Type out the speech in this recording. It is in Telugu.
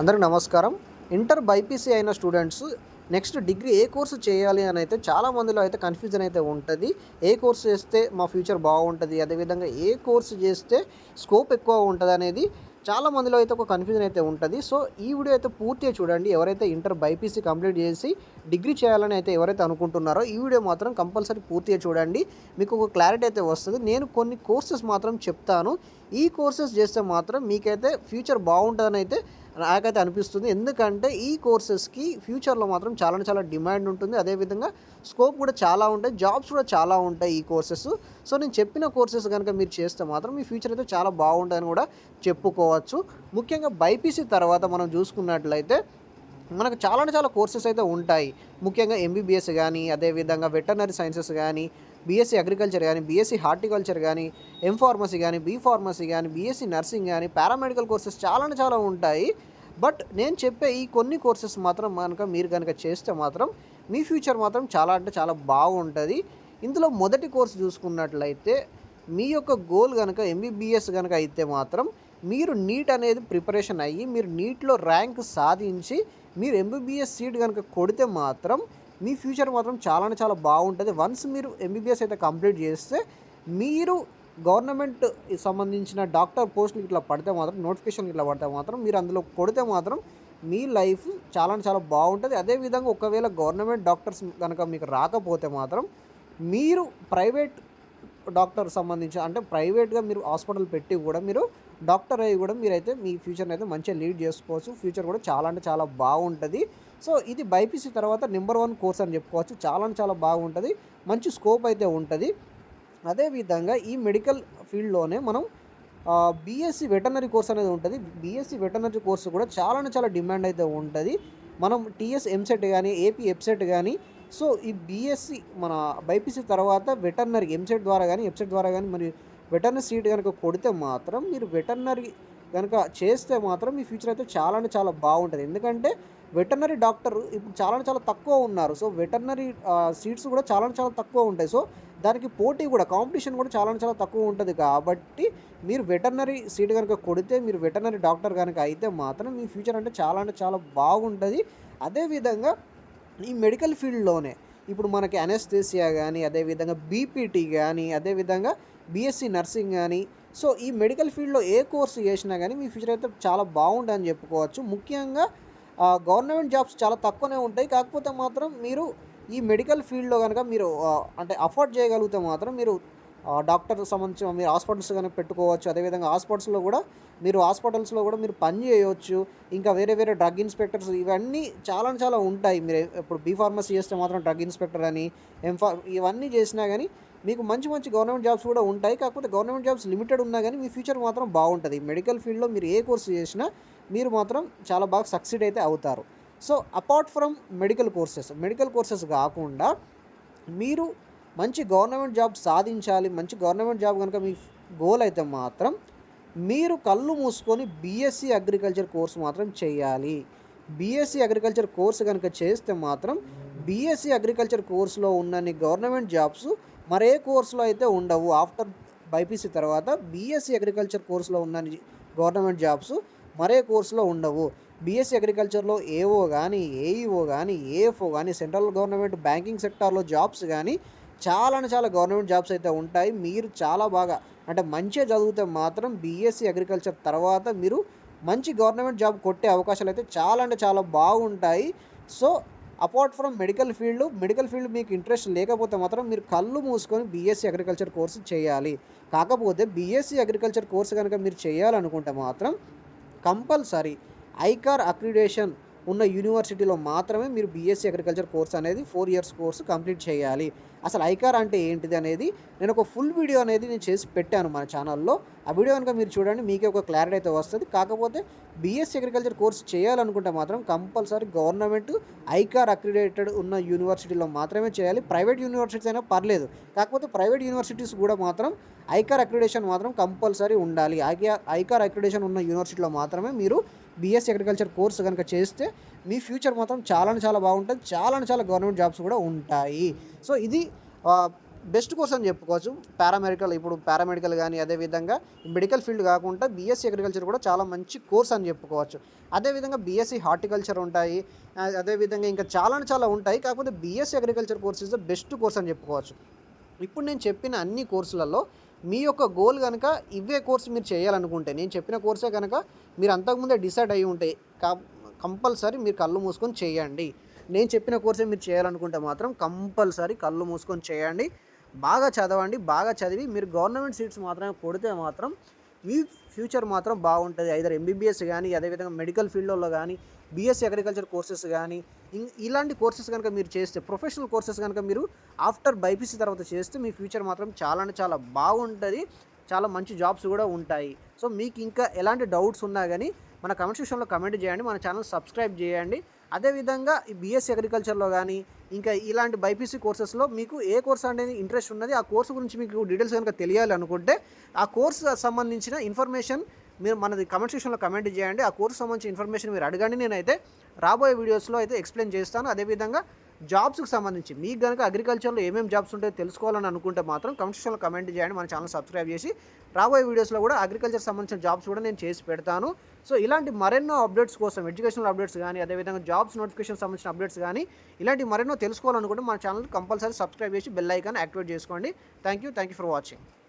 అందరికీ నమస్కారం. ఇంటర్ బైపీసీ అయిన స్టూడెంట్స్ నెక్స్ట్ డిగ్రీ ఏ కోర్సు చేయాలి అని అయితే చాలా మందిలో అయితే కన్ఫ్యూజన్ అయితే ఉంటుంది. ఏ కోర్సు చేస్తే మా ఫ్యూచర్ బాగుంటుంది? అదేవిధంగా ఏ కోర్సు చేస్తే స్కోప్ ఎక్కువ ఉంటుంది అనేది చాలా మందిలో అయితే ఒక కన్ఫ్యూజన్ అయితే ఉంటుంది. సో ఈ వీడియో అయితే పూర్తిగా చూడండి. ఎవరైతే ఇంటర్ బైపీసీ కంప్లీట్ చేసి డిగ్రీ చేయాలని అయితే ఎవరైతే అనుకుంటున్నారో ఈ వీడియో మాత్రం కంపల్సరీ పూర్తిగా చూడండి. మీకు ఒక క్లారిటీ అయితే వస్తుంది. నేను కొన్ని కోర్సెస్ మాత్రం చెప్తాను. ఈ కోర్సెస్ చేస్తే మాత్రం మీకైతే ఫ్యూచర్ బాగుంటుందని అయితే నాకైతే అనిపిస్తుంది. ఎందుకంటే ఈ కోర్సెస్కి ఫ్యూచర్లో మాత్రం చాలా చాలా డిమాండ్ ఉంటుంది. అదేవిధంగా స్కోప్ కూడా చాలా ఉంటాయి. జాబ్స్ కూడా చాలా ఉంటాయి ఈ కోర్సెస్. సో నేను చెప్పిన కోర్సెస్ కనుక మీరు చేస్తే మాత్రం మీ ఫ్యూచర్ అయితే చాలా బాగుంటుందని కూడా చెప్పుకోవచ్చు. ముఖ్యంగా బైపీసీ తర్వాత మనం చూసుకున్నట్లయితే మనకు చాలా చాలా కోర్సెస్ అయితే ఉంటాయి. ముఖ్యంగా ఎంబీబీఎస్ కానీ అదేవిధంగా వెటర్నరీ సైన్సెస్ కానీ బీఎస్సీ అగ్రికల్చర్ కానీ బీఎస్సీ హార్టికల్చర్ కానీ ఎం ఫార్మసీ కానీ బీ ఫార్మసీ కానీ బీఎస్సీ నర్సింగ్ కానీ పారామెడికల్ కోర్సెస్ చాలా చాలా ఉంటాయి. బట్ నేను చెప్పే ఈ కొన్ని కోర్సెస్ మాత్రం కనుక మీరు కనుక చేస్తే మాత్రం మీ ఫ్యూచర్ మాత్రం చాలా అంటే చాలా బాగుంటుంది. ఇందులో మొదటి కోర్సు చూసుకున్నట్లయితే మీ యొక్క గోల్ కనుక ఎంబీబీఎస్ కనుక అయితే మాత్రం మీరు నీట్ అనేది ప్రిపరేషన్ అయ్యి మీరు నీట్లో ర్యాంక్ సాధించి మీరు ఎంబీబీఎస్ సీట్ కనుక కొడితే మాత్రం మీ ఫ్యూచర్ మాత్రం చాలా చాలా బాగుంటుంది. వన్స్ మీరు ఎంబీబీఎస్ అయితే కంప్లీట్ చేస్తే మీరు గవర్నమెంట్ సంబంధించిన డాక్టర్ పోస్టులు ఇట్లా పడితే మాత్రం నోటిఫికేషన్ ఇట్లా పడితే మాత్రం మీరు అందులో కొడితే మాత్రం మీ లైఫ్ చాలా చాలా బాగుంటుంది. అదేవిధంగా ఒకవేళ గవర్నమెంట్ డాక్టర్స్ కనుక మీకు రాకపోతే మాత్రం మీరు ప్రైవేట్ డాక్టర్ సంబంధించి అంటే ప్రైవేట్గా మీరు హాస్పిటల్ పెట్టి కూడా మీరు డాక్టర్ అయ్యి కూడా మీరైతే మీ ఫ్యూచర్ని అయితే మంచిగా లీడ్ చేసుకోవచ్చు. ఫ్యూచర్ కూడా చాలా అంటే చాలా బాగుంటుంది. సో ఇది బైపీసీ తర్వాత నెంబర్ వన్ కోర్స్ అని చెప్పుకోవచ్చు. చాలా అంటే చాలా బాగుంటుంది. మంచి స్కోప్ అయితే ఉంటుంది. అదేవిధంగా ఈ మెడికల్ ఫీల్డ్లోనే మనం బీఎస్సీ వెటనరీ కోర్స్ అనేది ఉంటుంది. బీఎస్సీ వెటనరీ కోర్సు కూడా చాలా చాలా డిమాండ్ అయితే ఉంటుంది. మనం టీఎస్ ఎంసెట్ కానీ ఏపీ ఎప్సెట్ కానీ సో ఈ బీఎస్సీ మన బైపీసీ తర్వాత వెటర్నరీ ఎంసెట్ ద్వారా కానీ ఎప్సెట్ ద్వారా కానీ మరి వెటర్నరీ సీట్ కనుక కొడితే మాత్రం మీరు వెటర్నరీ కనుక చేస్తే మాత్రం మీ ఫ్యూచర్ అయితే చాలా అంటే చాలా బాగుంటుంది. ఎందుకంటే వెటర్నరీ డాక్టర్ ఇప్పుడు చాలా చాలా తక్కువ ఉన్నారు. సో వెటర్నరీ సీట్స్ కూడా చాలా చాలా తక్కువ ఉంటాయి. సో దానికి పోటీ కూడా కాంపిటీషన్ కూడా చాలా చాలా తక్కువ ఉంటుంది. కాబట్టి మీరు వెటర్నరీ సీట్ కనుక కొడితే మీరు వెటర్నరీ డాక్టర్ కనుక అయితే మాత్రం మీ ఫ్యూచర్ అంటే చాలా అంటే చాలా బాగుంటుంది. అదేవిధంగా ఈ మెడికల్ ఫీల్డ్లోనే ఇప్పుడు మనకి అనెస్థేసియా కానీ అదేవిధంగా బీపీటీ కానీ అదేవిధంగా బీఎస్సీ నర్సింగ్ కానీ సో ఈ మెడికల్ ఫీల్డ్లో ఏ కోర్సు చేసినా కానీ మీ ఫ్యూచర్ అయితే చాలా బాగుంటుందని చెప్పుకోవచ్చు. ముఖ్యంగా గవర్నమెంట్ జాబ్స్ చాలా తక్కువనే ఉంటాయి. కాకపోతే మాత్రం మీరు ఈ మెడికల్ ఫీల్డ్లో కనుక మీరు అంటే అఫోర్డ్ చేయగలిగితే మాత్రం మీరు డాక్టర్ సంబంధించిన మీరు హాస్పిటల్స్ కానీ పెట్టుకోవచ్చు. అదేవిధంగా హాస్పిటల్స్లో కూడా మీరు హాస్పిటల్స్లో కూడా మీరు పని చేయవచ్చు ఇంకా వేరే వేరే డ్రగ్ ఇన్స్పెక్టర్స్ ఇవన్నీ చాలా చాలా ఉంటాయి. మీరు ఇప్పుడు బీ ఫార్మసీ చేస్తే మాత్రం డ్రగ్ ఇన్స్పెక్టర్ అని ఎంఫార్ ఇవన్నీ చేసినా కానీ మీకు మంచి మంచి గవర్నమెంట్ జాబ్స్ కూడా ఉంటాయి. కాకపోతే గవర్నమెంట్ జాబ్స్ లిమిటెడ్ ఉన్నా కానీ మీ ఫ్యూచర్ మాత్రం బాగుంటుంది. మెడికల్ ఫీల్డ్లో మీరు ఏ కోర్సు చేసినా మీరు మాత్రం చాలా బాగా సక్సీడ్ అయితే అవుతారు. So apart from medical courses medical courses కాకుండా మీరు మంచి గవర్నమెంట్ జాబ్ సాధించాలి మంచి గవర్నమెంట్ జాబ్ కనుక మీ గోల్ అయితే మాత్రం మీరు కళ్ళు మూసుకొని బీఎస్సీ అగ్రికల్చర్ కోర్స్ మాత్రం చేయాలి. బీఎస్సీ అగ్రికల్చర్ కోర్స్ కనుక చేస్తే మాత్రం బీఎస్సీ అగ్రికల్చర్ కోర్సులో ఉన్నన్ని గవర్నమెంట్ జాబ్స్ మరే కోర్సులో అయితే ఉండవు. ఆఫ్టర్ బైపీసీ తర్వాత బీఎస్సీ అగ్రికల్చర్ కోర్సులో ఉందని గవర్నమెంట్ జాబ్స్ మరే కోర్సులో ఉండవు. బీఎస్సీ అగ్రికల్చర్లో ఏఓ కానీ ఏఈఓ కానీ ఏఎఫ్ఓ కానీ సెంట్రల్ గవర్నమెంట్ బ్యాంకింగ్ సెక్టార్లో జాబ్స్ కానీ చాలా చాలా గవర్నమెంట్ జాబ్స్ అయితే ఉంటాయి. మీరు చాలా బాగా అంటే మంచిగా చదివితే మాత్రం బీఎస్సీ అగ్రికల్చర్ తర్వాత మీరు మంచి గవర్నమెంట్ జాబ్ కొట్టే అవకాశాలు అయితే చాలా అంటే చాలా బాగుంటాయి. So apart from medical field medical field మీకు ఇంట్రెస్ట్ లేకపోతే మాత్రం మీరు కళ్ళు మూసుకొని బీఎస్సీ అగ్రికల్చర్ కోర్సు చేయాలి. కాకపోతే బీఎస్సీ అగ్రికల్చర్ కోర్సు కనుక మీరు చేయాలనుకుంటే మాత్రం కంపల్సరీ ఐకార్ అక్రిడేషన్ ఉన్న యూనివర్సిటీలో మాత్రమే మీరు బీఎస్సీ అగ్రికల్చర్ కోర్స్ అనేది ఫోర్ ఇయర్స్ కోర్సు కంప్లీట్ చేయాలి. అసలు ఐకార్ అంటే ఏంటిది అనేది నేను ఒక ఫుల్ వీడియో అనేది నేను చేసి పెట్టాను మన ఛానల్లో ఆ వీడియో కనుక మీరు చూడండి మీకే ఒక క్లారిటీ అయితే వస్తుంది. కాకపోతే బీఎస్సీ అగ్రికల్చర్ కోర్స్ చేయాలనుకుంటే మాత్రం కంపల్సరీ గవర్నమెంట్ ఐకార్ అక్రిడేటెడ్ ఉన్న యూనివర్సిటీలో మాత్రమే చేయాలి. ప్రైవేట్ యూనివర్సిటీస్ అయినా పర్లేదు. కాకపోతే ప్రైవేట్ యూనివర్సిటీస్ కూడా మాత్రం ఐకార్ అక్రిడేషన్ మాత్రం కంపల్సరీ ఉండాలి. ఐకార్ ఐకార్ అక్రిడేషన్ ఉన్న యూనివర్సిటీలో మాత్రమే మీరు బీఎస్సీ అగ్రికల్చర్ కోర్స్ కనుక చేస్తే మీ ఫ్యూచర్ మాత్రం చాలా చాలా బాగుంటుంది. చాలా చాలా గవర్నమెంట్ జాబ్స్ కూడా ఉంటాయి. సో ఇది బెస్ట్ కోర్స్ అని చెప్పుకోవచ్చు. పారామెడికల్ ఇప్పుడు పారామెడికల్ కానీ అదేవిధంగా మెడికల్ ఫీల్డ్ కాకుండా బీఎస్సీ అగ్రికల్చర్ కూడా చాలా మంచి కోర్స్ అని చెప్పుకోవచ్చు. అదేవిధంగా బీఎస్సీ హార్టికల్చర్ ఉంటాయి. అదేవిధంగా ఇంకా చాలా చాలా ఉంటాయి. కాకపోతే BSc agriculture course is the best course అని చెప్పుకోవచ్చు. ఇప్పుడు నేను చెప్పిన అన్ని కోర్సులలో మీ యొక్క గోల్ కనుక ఇవే కోర్స్ మీరు చేయాలనుకుంటే నేను చెప్పిన కోర్సే కనుక మీరు అంతకుముందే డిసైడ్ అయ్యి ఉంటాయి కంపల్సరీ మీరు కళ్ళు మూసుకొని చేయండి. నేను చెప్పిన కోర్సే మీరు చేయాలనుకుంటే మాత్రం కంపల్సరీ కళ్ళు మూసుకొని చేయండి. బాగా చదవండి బాగా చదివి మీరు గవర్నమెంట్ సీట్స్ మాత్రమే కొడితే మాత్రం మీ ఫ్యూచర్ మాత్రం బాగుంటుంది. ఐదర్ ఎంబీబీఎస్ కానీ అదేవిధంగా మెడికల్ ఫీల్డ్లో కానీ బీఎస్సీ అగ్రికల్చర్ కోర్సెస్ కానీ ఇలాంటి కోర్సెస్ కనుక మీరు చేస్తే ప్రొఫెషనల్ కోర్సెస్ కనుక మీరు ఆఫ్టర్ బైపీసీ తర్వాత చేస్తే మీ ఫ్యూచర్ మాత్రం చాలా అంటే చాలా బాగుంటుంది. చాలా మంచి జాబ్స్ కూడా ఉంటాయి. సో మీకు ఇంకా ఎలాంటి డౌట్స్ ఉన్నా కానీ మన కమెంట్ సెక్షన్లో కమెంట్ చేయండి. మన ఛానల్ సబ్స్క్రైబ్ చేయండి. అదేవిధంగా ఈ బీఎస్సీ అగ్రికల్చర్లో కానీ ఇంకా ఇలాంటి బైపీసీ కోర్సెస్లో మీకు ఏ కోర్స్ అనేది ఇంట్రెస్ట్ ఉన్నది ఆ కోర్సు గురించి మీకు డీటెయిల్స్ కనుక తెలియాలి అనుకుంటే ఆ కోర్సు సంబంధించిన ఇన్ఫర్మేషన్ మీరు మనది కమెంట్ సెక్షన్లో కమెంట్ చేయండి. ఆ కోర్సు సంబంధించిన ఇన్ఫర్మేషన్ మీరు అడగండి. నేనైతే రాబోయే వీడియోస్లో అయితే ఎక్స్ప్లెయిన్ చేస్తాను. అదేవిధంగా జాబ్స్కి సంబంధించి మీకు కనుక అగ్రికల్చర్లో ఏమేమి జాబ్స్ ఉంటాయో తెలుసుకోవాలని అనుకుంటే మాత్రం కమెంట్ సెక్షన్లో కమెంట్ చేయండి. మన ఛానల్ సబ్స్క్రైబ్ చేసి రాబోయే వీడియోస్లో కూడా అగ్రికల్చర్ సంబంధించిన జాబ్స్ కూడా నేను చేసి పెడతాను. సో ఇలాంటి మరెన్నో అప్డేట్స్ కోసం ఎడ్యుకేషనల్ అప్డేట్స్ కానీ అదేవిధంగా జాబ్స్ నోటిఫికేషన్ సంబంధించిన అప్డేట్స్ కానీ ఇలాంటి మరెన్నో తెలుసుకోవాలనుకుంటే మన ఛానల్ కంపల్సరీ సబ్స్క్రైబ్ చేసి బెల్ ఐకాన్ యాక్టివేట్ చేసుకోండి. Thank you thank you for watching